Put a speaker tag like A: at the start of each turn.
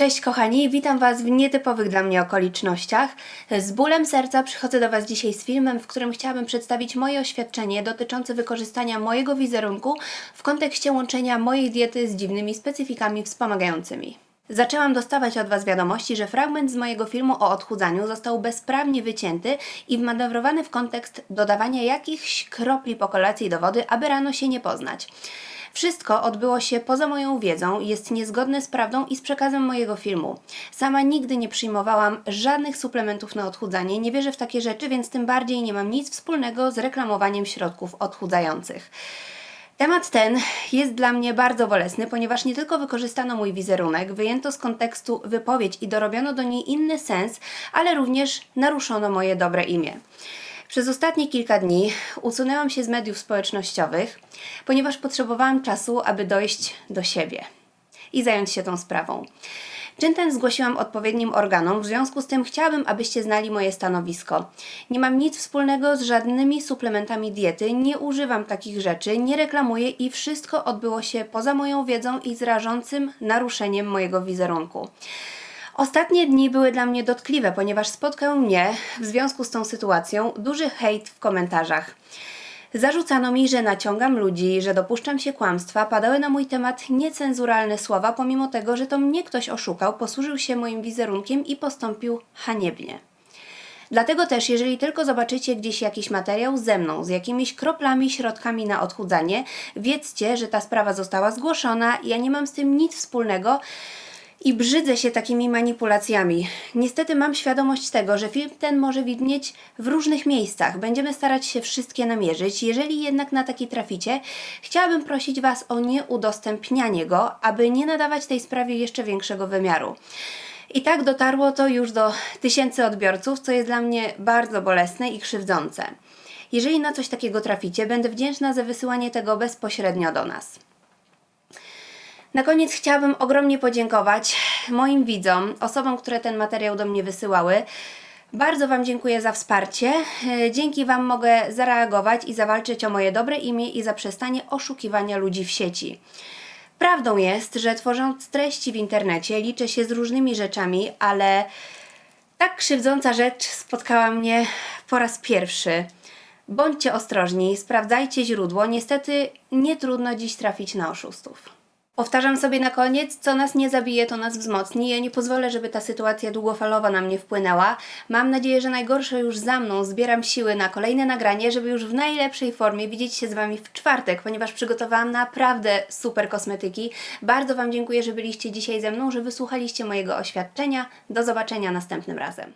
A: Cześć kochani, witam Was w nietypowych dla mnie okolicznościach. Z bólem serca przychodzę do Was dzisiaj z filmem, w którym chciałabym przedstawić moje oświadczenie dotyczące wykorzystania mojego wizerunku w kontekście łączenia mojej diety z dziwnymi specyfikami wspomagającymi. Zaczęłam dostawać od Was wiadomości, że fragment z mojego filmu o odchudzaniu został bezprawnie wycięty i wmanewrowany w kontekst dodawania jakichś kropli po kolacji do wody, aby rano się nie poznać. Wszystko odbyło się poza moją wiedzą, jest niezgodne z prawdą i z przekazem mojego filmu. Sama nigdy nie przyjmowałam żadnych suplementów na odchudzanie, nie wierzę w takie rzeczy, więc tym bardziej nie mam nic wspólnego z reklamowaniem środków odchudzających. Temat ten jest dla mnie bardzo bolesny, ponieważ nie tylko wykorzystano mój wizerunek, wyjęto z kontekstu wypowiedź i dorobiono do niej inny sens, ale również naruszono moje dobre imię. Przez ostatnie kilka dni usunęłam się z mediów społecznościowych, ponieważ potrzebowałam czasu, aby dojść do siebie i zająć się tą sprawą. Czyn ten zgłosiłam odpowiednim organom, w związku z tym chciałabym, abyście znali moje stanowisko. Nie mam nic wspólnego z żadnymi suplementami diety, nie używam takich rzeczy, nie reklamuję i wszystko odbyło się poza moją wiedzą i z rażącym naruszeniem mojego wizerunku. Ostatnie dni były dla mnie dotkliwe, ponieważ spotkał mnie w związku z tą sytuacją duży hejt w komentarzach. Zarzucano mi, że naciągam ludzi, że dopuszczam się kłamstwa, padały na mój temat niecenzuralne słowa, pomimo tego, że to mnie ktoś oszukał, posłużył się moim wizerunkiem i postąpił haniebnie. Dlatego też, jeżeli tylko zobaczycie gdzieś jakiś materiał ze mną, z jakimiś kroplami, środkami na odchudzanie, wiedzcie, że ta sprawa została zgłoszona, ja nie mam z tym nic wspólnego i brzydzę się takimi manipulacjami. Niestety mam świadomość tego, że film ten może widnieć w różnych miejscach. Będziemy starać się wszystkie namierzyć. Jeżeli jednak na taki traficie, chciałabym prosić Was o nieudostępnianie go, aby nie nadawać tej sprawie jeszcze większego wymiaru. I tak dotarło to już do tysięcy odbiorców, co jest dla mnie bardzo bolesne i krzywdzące. Jeżeli na coś takiego traficie, będę wdzięczna za wysyłanie tego bezpośrednio do nas. Na koniec chciałabym ogromnie podziękować moim widzom, osobom, które ten materiał do mnie wysyłały. Bardzo Wam dziękuję za wsparcie. E, Dzięki Wam mogę zareagować i zawalczyć o moje dobre imię i zaprzestanie oszukiwania ludzi w sieci. Prawdą jest, że tworząc treści w internecie liczę się z różnymi rzeczami, ale tak krzywdząca rzecz spotkała mnie po raz pierwszy. Bądźcie ostrożni, sprawdzajcie źródło. Niestety nie trudno dziś trafić na oszustów. Powtarzam sobie na koniec, co nas nie zabije, to nas wzmocni. Ja nie pozwolę, żeby ta sytuacja długofalowa na mnie wpłynęła. Mam nadzieję, że najgorsze już za mną. Zbieram siły na kolejne nagranie, żeby już w najlepszej formie widzieć się z Wami w czwartek, ponieważ przygotowałam naprawdę super kosmetyki. Bardzo Wam dziękuję, że byliście dzisiaj ze mną, że wysłuchaliście mojego oświadczenia. Do zobaczenia następnym razem.